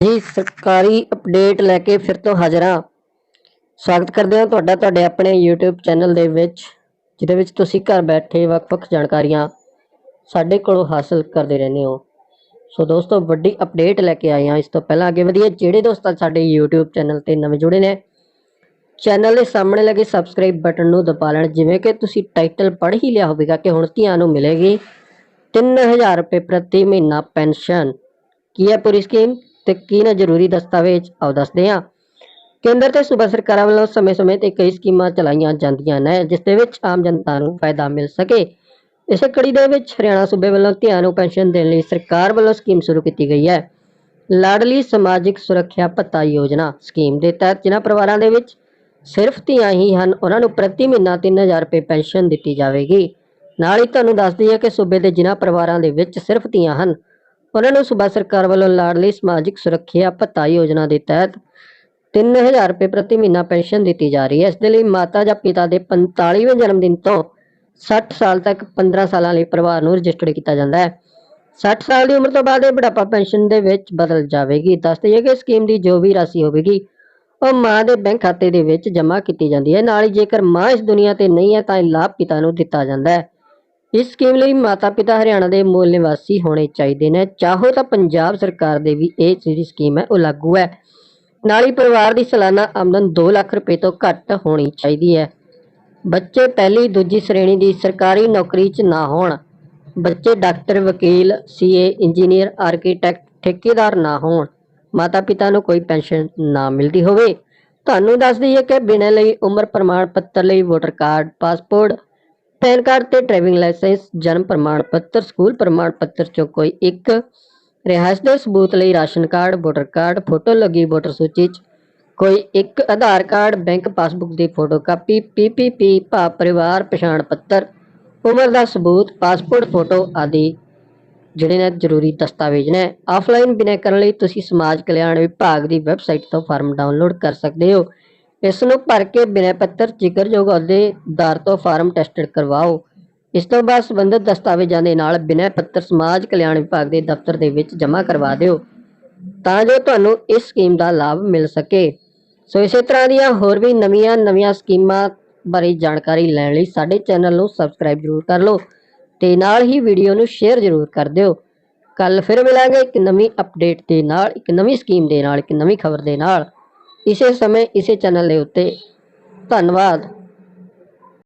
ਜੀ, ਸਰਕਾਰੀ ਅਪਡੇਟ ਲੈ ਕੇ ਫਿਰ ਤੋਂ ਹਾਜ਼ਰ। ਹਾਂ ਸਵਾਗਤ ਕਰਦੇ ਹਾਂ ਤੁਹਾਡਾ, ਤੁਹਾਡੇ ਆਪਣੇ YouTube ਚੈਨਲ ਦੇ ਵਿੱਚ, ਜਿਹਦੇ ਵਿੱਚ ਤੁਸੀਂ ਘਰ ਬੈਠੇ ਵੱਖ-ਵੱਖ ਜਾਣਕਾਰੀਆਂ ਸਾਡੇ ਕੋਲੋਂ ਹਾਸਲ ਕਰਦੇ ਰਹਿੰਦੇ ਹੋ। ਸੋ ਦੋਸਤੋ, ਵੱਡੀ ਅਪਡੇਟ ਲੈ ਕੇ ਆਏ ਹਾਂ। ਇਸ ਤੋਂ ਪਹਿਲਾਂ ਅੱਗੇ ਵਧੀਆ ਜਿਹੜੇ ਦੋਸਤ ਸਾਡੇ YouTube ਚੈਨਲ ਤੇ ਨਵੇਂ ਜੁੜੇ ਨੇ ਚੈਨਲ ਦੇ ਸਾਹਮਣੇ ਲੱਗੇ ਸਬਸਕ੍ਰਾਈਬ ਬਟਨ ਨੂੰ ਦਬਾ ਲੈਣ। ਜਿਵੇਂ ਕਿ ਤੁਸੀਂ ਟਾਈਟਲ ਪੜ੍ਹ ਹੀ ਲਿਆ ਹੋਵੇਗਾ ਕਿ ਹੁਣ ਧੀਆਂ ਨੂੰ ਮਿਲੇਗੀ 3000 ਰੁਪਏ ਪ੍ਰਤੀ ਮਹੀਨਾ ਪੈਨਸ਼ਨ। ਕੀ ਹੈ ਪੂਰੀ ਸਕੀਮ ਤੇ ਕੀ ਨਾ ਜ਼ਰੂਰੀ ਦਸਤਾਵੇਜ਼? ਆਓ ਦੱਸਦੇ ਹਾਂ। ਕੇਂਦਰ ਤੇ ਸੂਬਾ ਸਰਕਾਰਾਂ ਵੱਲੋਂ ਸਮੇਂ-ਸਮੇਂ ਤੇ ਕਈ ਸਕੀਮਾਂ ਚਲਾਈਆਂ ਜਾਂਦੀਆਂ ਨੇ, ਜਿਸ ਦੇ ਵਿੱਚ ਆਮ ਜਨਤਾ ਨੂੰ ਫਾਇਦਾ ਮਿਲ ਸਕੇ। ਇਸੇ ਕੜੀ ਦੇ ਵਿੱਚ ਹਰਿਆਣਾ ਸੂਬੇ ਵੱਲੋਂ ਧੀਆਂ ਨੂੰ ਪੈਨਸ਼ਨ ਦੇਣ ਲਈ ਸਰਕਾਰ ਵੱਲੋਂ ਸਕੀਮ ਸ਼ੁਰੂ ਕੀਤੀ ਗਈ ਹੈ। ਲਾਡਲੀ ਸਮਾਜਿਕ ਸੁਰੱਖਿਆ ਭੱਤਾ ਯੋਜਨਾ ਸਕੀਮ ਦੇ ਤਹਿਤ ਜਿਨ੍ਹਾਂ ਪਰਿਵਾਰਾਂ ਦੇ ਵਿੱਚ ਸਿਰਫ ਧੀਆਂ ਹੀ ਹਨ, ਉਹਨਾਂ ਨੂੰ ਪ੍ਰਤੀ ਮਹੀਨਾ 3000 ਰੁਪਏ ਪੈਨਸ਼ਨ ਦਿੱਤੀ ਜਾਵੇਗੀ। ਨਾਲ ਹੀ ਤੁਹਾਨੂੰ ਦੱਸ ਦਈਏ ਕਿ ਸੂਬੇ ਦੇ ਜਿਨ੍ਹਾਂ ਪਰਿਵਾਰਾਂ ਦੇ ਵਿੱਚ ਸਿਰਫ ਧੀਆਂ ਹਨ ਉਹਨਾਂ ਨੂੰ ਸੂਬਾ ਸਰਕਾਰ ਵੱਲੋਂ ਲਾਡਲੀ ਸਮਾਜਿਕ ਸੁਰੱਖਿਆ ਭੱਤਾ ਯੋਜਨਾ ਦੇ ਤਹਿਤ 3000 ਰੁਪਏ ਪ੍ਰਤੀ ਮਹੀਨਾ ਪੈਨਸ਼ਨ ਦਿੱਤੀ ਜਾ ਰਹੀ ਹੈ। ਇਸ ਦੇ ਲਈ ਮਾਤਾ ਜਾਂ ਪਿਤਾ ਦੇ 45ਵੇਂ ਜਨਮ ਦਿਨ ਤੋਂ 60 ਸਾਲ ਤੱਕ 15 ਸਾਲਾਂ ਲਈ ਪਰਿਵਾਰ ਨੂੰ ਰਜਿਸਟਰਡ ਕੀਤਾ ਜਾਂਦਾ ਹੈ। 60 ਸਾਲ ਦੀ ਉਮਰ ਤੋਂ ਬਾਅਦ ਇਹ ਬੁਢਾਪਾ ਪੈਨਸ਼ਨ ਦੇ ਵਿੱਚ ਬਦਲ ਜਾਵੇਗੀ। ਦੱਸ ਦਈਏ ਕਿ ਸਕੀਮ ਦੀ ਜੋ ਵੀ ਰਾਸ਼ੀ ਹੋਵੇਗੀ, ਉਹ ਮਾਂ ਦੇ ਬੈਂਕ ਖਾਤੇ ਦੇ ਵਿੱਚ ਜਮ੍ਹਾਂ ਕੀਤੀ ਜਾਂਦੀ ਹੈ। ਨਾਲ ਹੀ ਜੇਕਰ ਮਾਂ ਇਸ ਦੁਨੀਆ ਤੇ ਨਹੀਂ ਹੈ, ਤਾਂ ਇਹ ਲਾਭ ਪਿਤਾ ਨੂੰ ਦਿੱਤਾ ਜਾਂਦਾ ਹੈ। ਇਸ ਸਕੀਮ ਲਈ ਮਾਤਾ ਪਿਤਾ ਹਰਿਆਣਾ ਦੇ ਮੂਲ ਨਿਵਾਸੀ ਹੋਣੇ ਚਾਹੀਦੇ ਨੇ। ਚਾਹੋ ਤਾਂ ਪੰਜਾਬ ਸਰਕਾਰ ਦੇ ਵੀ ਇਹ ਜਿਹੜੀ ਸਕੀਮ ਹੈ, ਉਹ ਲਾਗੂ ਹੈ। ਨਾਲ ਹੀ ਪਰਿਵਾਰ ਦੀ ਸਾਲਾਨਾ ਆਮਦਨ 2 ਲੱਖ ਰੁਪਏ ਤੋਂ ਘੱਟ ਹੋਣੀ ਚਾਹੀਦੀ ਹੈ। ਬੱਚੇ ਪਹਿਲੀ ਦੂਜੀ ਸ਼੍ਰੇਣੀ ਦੀ ਸਰਕਾਰੀ ਨੌਕਰੀ 'ਚ ਨਾ ਹੋਣ। ਬੱਚੇ ਡਾਕਟਰ, ਵਕੀਲ ਸੀਏ ਇੰਜੀਨੀਅਰ, ਆਰਕੀਟੈਕਟ, ਠੇਕੇਦਾਰ ਨਾ ਹੋਣ। ਮਾਤਾ ਪਿਤਾ ਨੂੰ ਕੋਈ ਪੈਨਸ਼ਨ ਨਾ ਮਿਲਦੀ ਹੋਵੇ। ਤੁਹਾਨੂੰ ਦੱਸ ਦਈਏ ਕਿ ਬਿਨਾਂ ਲਈ ਉਮਰ ਪ੍ਰਮਾਣ ਪੱਤਰ ਲਈ voter card, passport PAN card ਤੇ ਡਰਾਈਵਿੰਗ ਲਾਇਸੈਂਸ, ਜਨਮ ਪ੍ਰਮਾਣ ਪੱਤਰ, ਸਕੂਲ ਪ੍ਰਮਾਣ ਪੱਤਰ ਚੋਂ ਕੋਈ ਇੱਕ ਰਿਹਾਇਸ਼ ਦੇ ਸਬੂਤ ਲਈ ration card, voter card, photo ਲੱਗੀ ਵੋਟਰ ਸੂਚੀ 'ਚ ਕੋਈ ਇੱਕ ਆਧਾਰ ਕਾਰਡ, ਬੈਂਕ ਪਾਸਬੁੱਕ ਦੀ ਫੋਟੋਕਾਪੀ ਪੀਪੀਪੀ ਭਾਵ ਪਰਿਵਾਰ, ਪਛਾਣ ਪੱਤਰ, ਉਮਰ ਦਾ ਸਬੂਤ, ਪਾਸਪੋਰਟ, ਫੋਟੋ ਆਦਿ। ਜਿਹੜੇ ਨੇ ਜ਼ਰੂਰੀ ਦਸਤਾਵੇਜ਼ ਨੇ। ਆਫਲਾਈਨ ਬਿਨੈ ਕਰਨ ਲਈ ਤੁਸੀਂ ਸਮਾਜ ਕਲਿਆਣ ਵਿਭਾਗ ਦੀ ਵੈਬਸਾਈਟ ਤੋਂ ਫਾਰਮ ਡਾਊਨਲੋਡ ਕਰ ਸਕਦੇ ਹੋ। ਇਸ ਨੂੰ ਭਰ ਕੇ ਬਿਨੈ ਪੱਤਰ, ਜ਼ਿਕਰਯੋਗ ਅਹੁਦੇਦਾਰ ਤੋਂ ਫਾਰਮ ਟੈਸਟਡ ਕਰਵਾਓ। ਇਸ ਤੋਂ ਬਾਅਦ ਸੰਬੰਧਿਤ ਦਸਤਾਵੇਜ਼ਾਂ ਦੇ ਨਾਲ ਬਿਨੈ ਪੱਤਰ ਸਮਾਜ ਕਲਿਆਣ ਵਿਭਾਗ ਦੇ ਦਫ਼ਤਰ ਦੇ ਵਿੱਚ ਜਮ੍ਹਾਂ ਕਰਵਾ ਦਿਓ, ਤਾਂ ਜੋ ਤੁਹਾਨੂੰ ਇਸ ਸਕੀਮ ਦਾ ਲਾਭ ਮਿਲ ਸਕੇ। ਸੋ ਇਸੇ ਤਰ੍ਹਾਂ ਦੀਆਂ ਹੋਰ ਵੀ ਨਵੀਆਂ ਨਵੀਆਂ ਸਕੀਮਾਂ ਬਾਰੇ ਜਾਣਕਾਰੀ ਲੈਣ ਲਈ ਸਾਡੇ ਚੈਨਲ ਨੂੰ ਸਬਸਕ੍ਰਾਈਬ ਜ਼ਰੂਰ ਕਰ ਲਓ ਤੇ ਨਾਲ ਹੀ ਵੀਡੀਓ ਨੂੰ ਸ਼ੇਅਰ ਜ਼ਰੂਰ ਕਰ ਦਿਓ। ਕੱਲ ਫਿਰ ਮਿਲਾਂਗੇ ਇੱਕ ਨਵੀਂ ਅਪਡੇਟ ਦੇ ਨਾਲ, ਇੱਕ ਨਵੀਂ ਸਕੀਮ ਦੇ ਨਾਲ, ਇੱਕ ਨਵੀਂ ਖਬਰ ਦੇ ਨਾਲ। ਇਸੇ ਸਮੇਂ ਇਸੇ ਚੈਨਲ ਦੇ ਉੱਤੇ। ਧੰਨਵਾਦ।